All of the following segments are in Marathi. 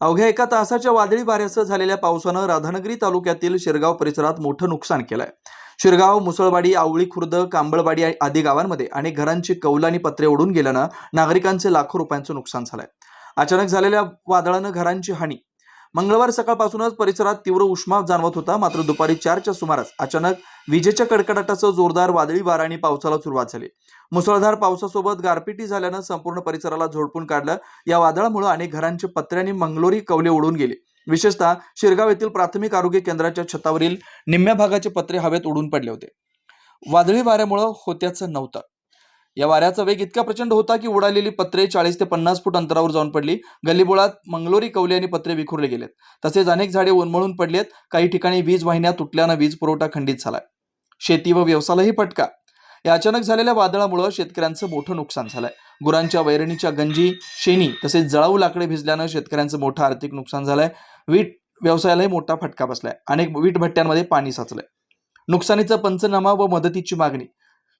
अवघ्या एका तासाच्या वादळी वाऱ्यासह झालेल्या पावसानं राधानगरी तालुक्यातील शिरगाव परिसरात मोठं नुकसान केलंय. शिरगाव मुसळवाडी आवळी खुर्द कांबळवाडी आदी गावांमध्ये अनेक घरांची कौलानी पत्रे उडून गेल्यानं नागरिकांचे लाखो रुपयांचं नुकसान झालंय. अचानक झालेल्या वादळानं घरांची हानी मंगळवार सकाळपासूनच परिसरात तीव्र उष्मा जाणवत होता. मात्र दुपारी चारच्या सुमारास अचानक विजेच्या कडकडाटासह जोरदार वादळी वारा आणि पावसाला सुरुवात झाली. मुसळधार पावसासोबत गारपिटी झाल्यानं संपूर्ण परिसराला झोडपून काढलं. या वादळामुळे अनेक घरांचे पत्र्यांनी मंगलोरी कवले उडून गेले. विशेषतः शिरगाव येथील प्राथमिक आरोग्य केंद्राच्या छतावरील निम्म्या भागाचे पत्रे हवेत उडून पडले होते. वादळी वाऱ्यामुळं होत्याचं नव्हतं. या वाऱ्याचा वेग इतका प्रचंड होता की उडालेली पत्रे चाळीस ते पन्नास फूट अंतरावर जाऊन पडली. गल्लीबोळात मंगलोरी कवले आणि पत्रे विखुरले गेलेत. तसेच अनेक झाडे उन्मळून पडलेत. काही ठिकाणी वीज वाहिन्या तुटल्यानं वीज पुरवठा खंडित झालाय. शेती व व्यवसायालाही फटका. या अचानक झालेल्या वादळामुळे शेतकऱ्यांचं मोठं नुकसान झालंय. गुरांच्या वैरणीच्या गंजी शेणी तसेच जळाऊ लाकडे भिजल्यानं शेतकऱ्यांचं मोठं आर्थिक नुकसान झालंय. वीट व्यवसायालाही मोठा फटका बसलाय. अनेक वीट भट्ट्यांमध्ये पाणी साचलंय. नुकसानीचा पंचनामा व मदतीची मागणी.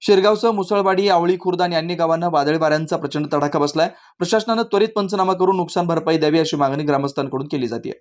शिरगावसह मुसळवाडी आवळी खुर्द आणि अन्य गावांना वादळी वाऱ्यांचा प्रचंड तडाखा बसलाय. प्रशासनानं त्वरित पंचनामा करून नुकसान भरपाई द्यावी अशी मागणी ग्रामस्थांकडून केली जाते